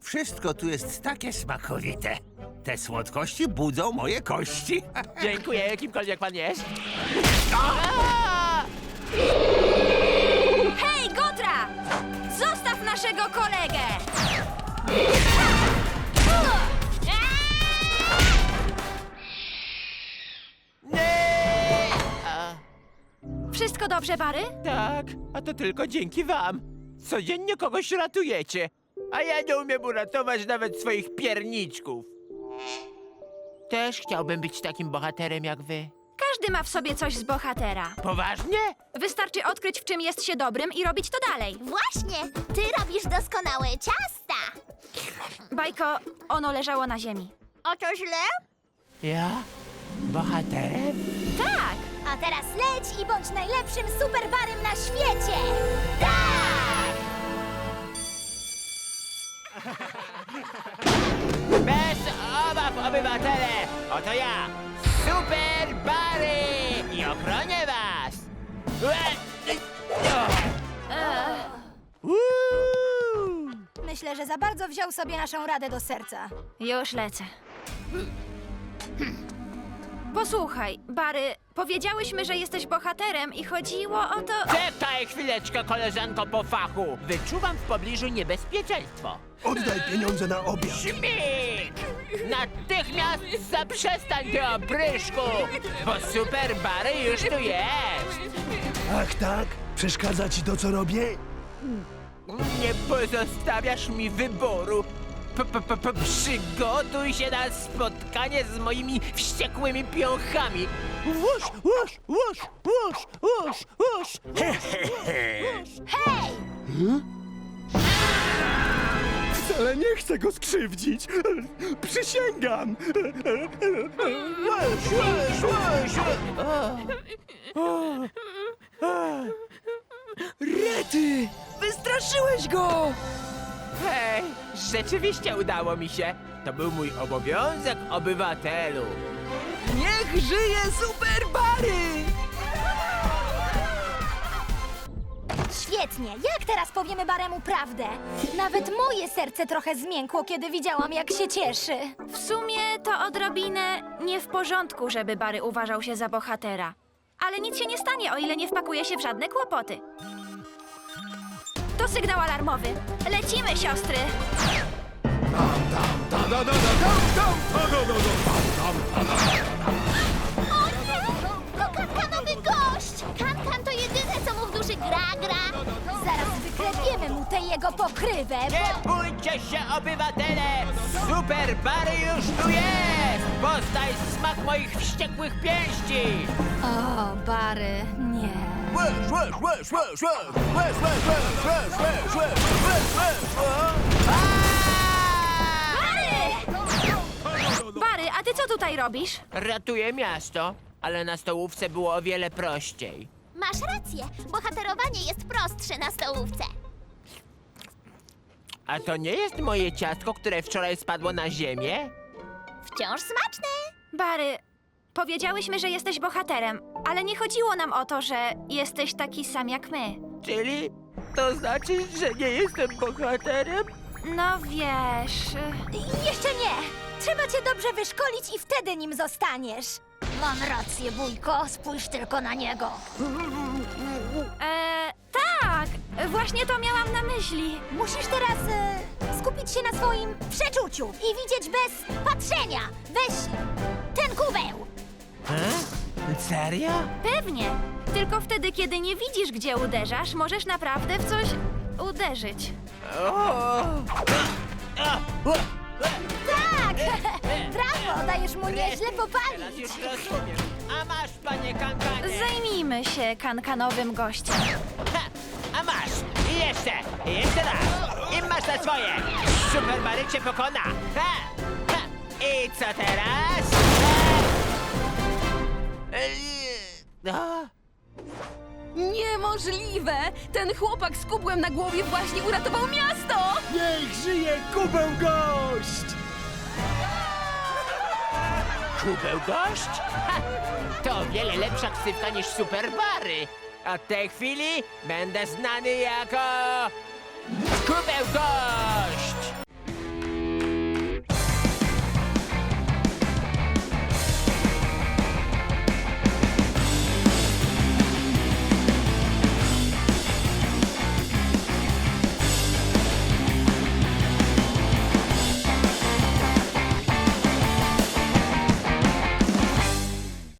Wszystko tu jest takie smakowite. Te słodkości budzą moje kości. Dziękuję, kimkolwiek pan jest. Hej, Gotra! Zostaw naszego kolegę! Wszystko dobrze, Bary? Tak, a to tylko dzięki wam. Codziennie kogoś ratujecie, a ja nie umiem uratować nawet swoich pierniczków. Też chciałbym być takim bohaterem jak wy. Każdy ma w sobie coś z bohatera. Poważnie? Wystarczy odkryć, w czym jest się dobrym i robić to dalej. Właśnie, ty robisz doskonałe ciasta. Bajko, ono leżało na ziemi. O to źle? Ja? Bohaterem? Tak! A teraz leć i bądź najlepszym superbarem na świecie! Tak! Bez obaw, obywatele! Oto ja, Super Barry! I ochronię was! Uuu. Myślę, że za bardzo wziął sobie naszą radę do serca. Już lecę. Posłuchaj, Bary, powiedziałyśmy, że jesteś bohaterem i chodziło o to... Czekaj chwileczkę, koleżanko po fachu! Wyczuwam w pobliżu niebezpieczeństwo. Oddaj pieniądze na obiad. Śmig! Natychmiast zaprzestań ty opryszku, bo Super Barry już tu jest! Ach tak? Przeszkadza ci to, co robię? Nie pozostawiasz mi wyboru. P -p -p -p Przygotuj się na spotkanie z moimi wściekłymi piochami. Łusz, łusz, łusz, łusz, łusz, łusz. Hej! Wcale nie chcę go skrzywdzić. Przysięgam. Rety! Wystraszyłeś go! Hej, rzeczywiście udało mi się. To był mój obowiązek, obywatelu. Niech żyje Super Bary! Świetnie, jak teraz powiemy Baremu prawdę? Nawet moje serce trochę zmiękło, kiedy widziałam, jak się cieszy. W sumie to odrobinę nie w porządku, żeby Bary uważał się za bohatera. Ale nic się nie stanie, o ile nie wpakuje się w żadne kłopoty. To sygnał alarmowy. Lecimy, siostry! O nie! To kankanowy gość! Kankan to jedyne, co mu w duszy gra, gra. Zaraz wyklepiemy mu tę jego pokrywę, Nie bo... bójcie się, obywatele! Super Barry już tu jest! Poznaj smak moich wściekłych pięści! O, Bary, nie. Bary, a ty co tutaj robisz? Ratuje miasto, ale na stołówce było o wiele prościej. Masz rację, bohaterowanie jest prostsze na stołówce. A to nie jest moje ciastko, które wczoraj spadło na ziemię? Wciąż smaczne! Bary, powiedziałyśmy, że jesteś bohaterem, ale nie chodziło nam o to, że jesteś taki sam jak my. Czyli to znaczy, że nie jestem bohaterem? No wiesz... Jeszcze nie! Trzeba cię dobrze wyszkolić i wtedy nim zostaniesz. Mam rację, wujko, spójrz tylko na niego. E, tak, właśnie to miałam na myśli. Musisz teraz e, skupić się na swoim przeczuciu i widzieć bez patrzenia. Weź ten kubeł. Serio? Pewnie. Tylko wtedy, kiedy nie widzisz, gdzie uderzasz, możesz naprawdę w coś uderzyć. O! Tak! Brawo, dajesz mu nieźle Teraz popalić. już rozumiem. A masz, panie kankanie! Zajmijmy się kankanowym gościem. Ha! A masz! I jeszcze! I jeszcze raz! I masz na swoje! Super cię pokona! Ha! Ha! I co teraz? Ha! E, a? Niemożliwe! Ten chłopak z kubłem na głowie właśnie uratował miasto! Niech żyje kubeł gość! Kubeł gość? Ha! To o wiele lepsza ksywka niż Super Bary. Od tej chwili będę znany jako... Kubeł gość!